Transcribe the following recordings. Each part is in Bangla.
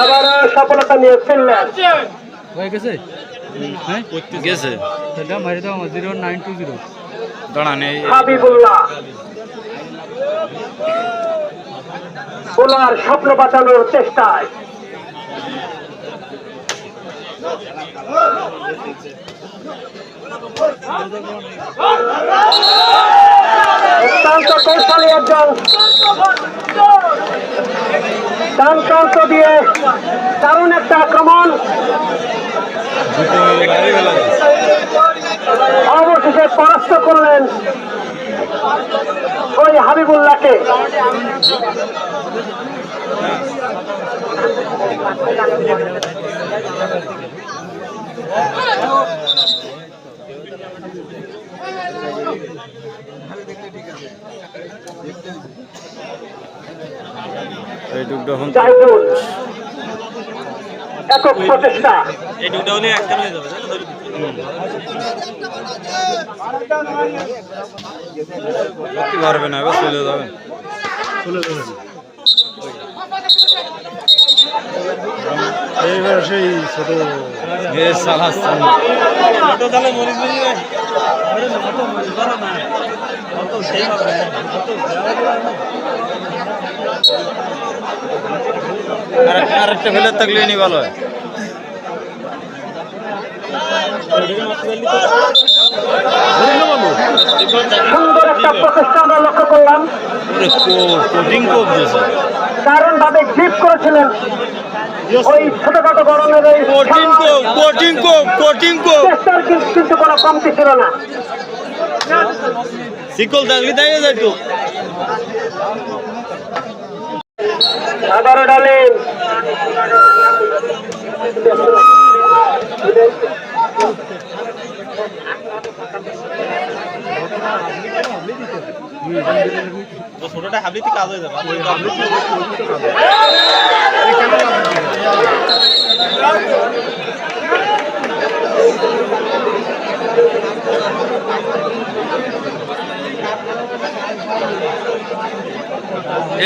আবারও সফলতা নিয়ে ফিরলেন হয়ে গেছে? হ্যাঁ? গেছে। সেটা মারি দাও জিরো নাইন টু জিরো দাঁড়ান হাবিবুল্লাহ। ওনার স্বপ্ন বাঁচানোর চেষ্টায়। অত্যন্ত কৌশলী একজন ডানপ্রান্ত দিয়ে দারুণ একটা আক্রমণ। অবশেষে পরাস্ত করলেন ওই হাবিবুল্লাহকে। ডুবটা হন একক প্রচেষ্টা। এই দুটো একটা হয়ে যাবে করতে পারবে না এবার চলে যাবে। এইবার সেই ছোট এ সালাস ছোট তাহলে হয়। আরে আরেকটা থাকলে নি ভালো হয়। সুন্দর একটা প্রচেষ্টা আমরা লক্ষ্য করলাম। দারুণ ভাবে করেছিলেন ওই ছোটখাটো গরমের কিন্তু কোনো কমতি ছিল না। শিকল থাকলে তাই যাইতো আবারও ডালেন তো ছোটটা হাবলিতে কাজ হয়ে যাবে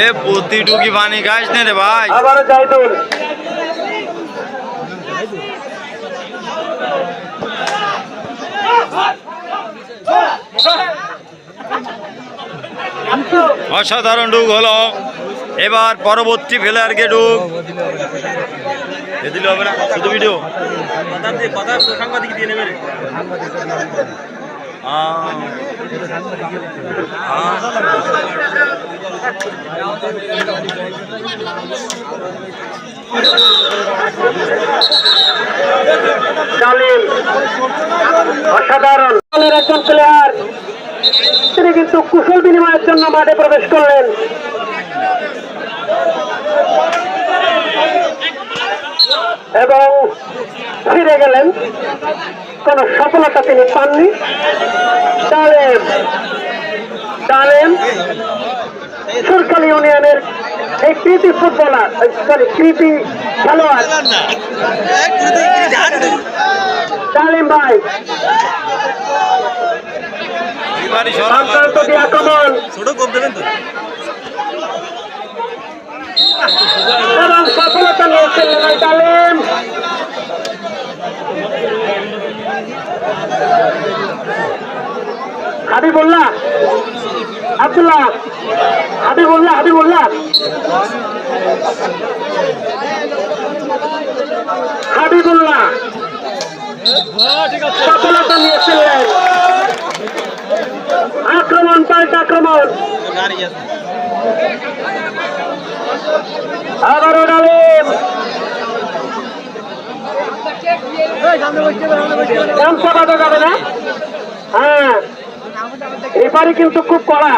এ প্রতি টুকি পানি খাস নে রে ভাই। অসাধারণ ডুব হলো। এবার পরবর্তী ফেলারকে ডুব এ দিলে হবে না শুধু ভিডিও সাংবাদিক দিয়ে নেবে রে। ডালিম একজন প্লেয়ার তিনি কিন্তু কুশল বিনিময়ের জন্য মাঠে প্রবেশ করলেন। এবং ফিরে গেলেন। কোন সফলতা তিনি পাননি। ডালেম ডালেম সুরকালি ইউনিয়নের এই কৃতি ফুটবলার সরি কৃতি খেলোয়াড়। ডালিম ভাই। আক্রমণ এবং হাবিবুল্লাহ আব্দুল্লাহ। হাবিবুল্লাহ হাবিবুল্লাহ। হাবিবুল্লাহ। সফলতা নিয়েছিলেন। আক্রমণ, পাল্টা আক্রমণ। আবারও ডালিম। যাবে না? হ্যাঁ। এবারে কিন্তু খুব কড়া।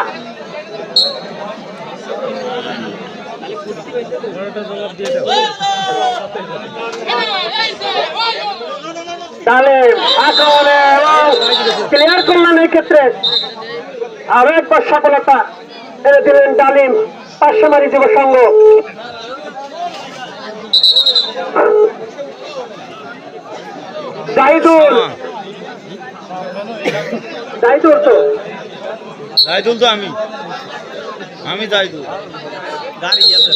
তাহলে আক্রমণে এবং ক্লিয়ার করলেন এই ক্ষেত্রে। আরও একবার সফলতা এনে দিলেন ডালিম পাঁচশোমারি যুব সংঘ। জাহিদুল। জাহিদুল তো? জাইদুল তো আমি। আমি জাইদুল গাড়ি আছে।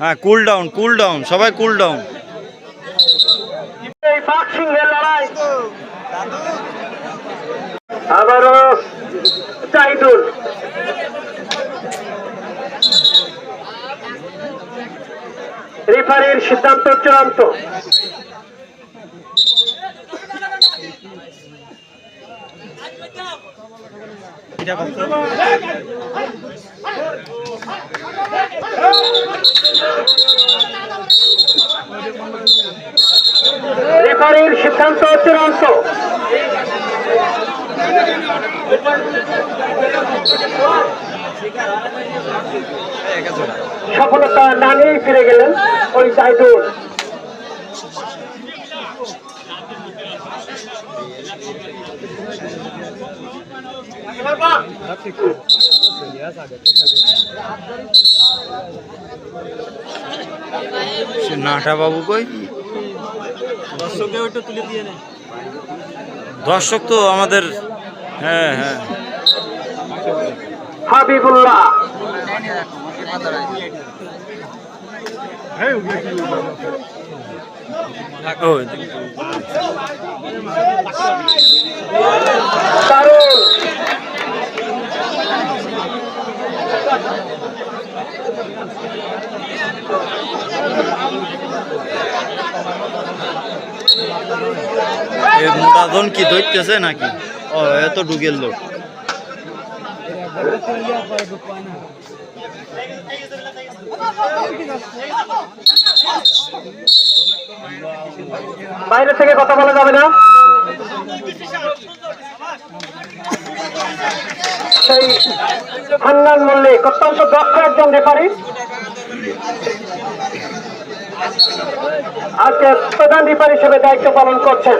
হ্যাঁ কুল ডাউন কুল ডাউন সবাই কুল ডাউন আবারও চাইদুল রেফারির সিদ্ধান্ত চূড়ান্ত। রেফারির সিদ্ধান্ত চূড়ান্ত সফলতা না নিয়েই ফিরে গেলেন ওই চাইদুল সে নাটা বাবু কই? দর্শককে ওইটা তুলে দিয়ে নে। দর্শক তো আমাদের হ্যাঁ হ্যাঁ। হাবিবুল্লাহ। মোটাজন কি ধরতেছে নাকি? ও এত ঢুকেল লোক। বাইরে থেকে কথা বলা যাবে না? সেই হান্নান মল্লিক অত্যন্ত দক্ষ একজন রেফারি। আজকে প্রধান রেফারি হিসেবে দায়িত্ব পালন করছেন।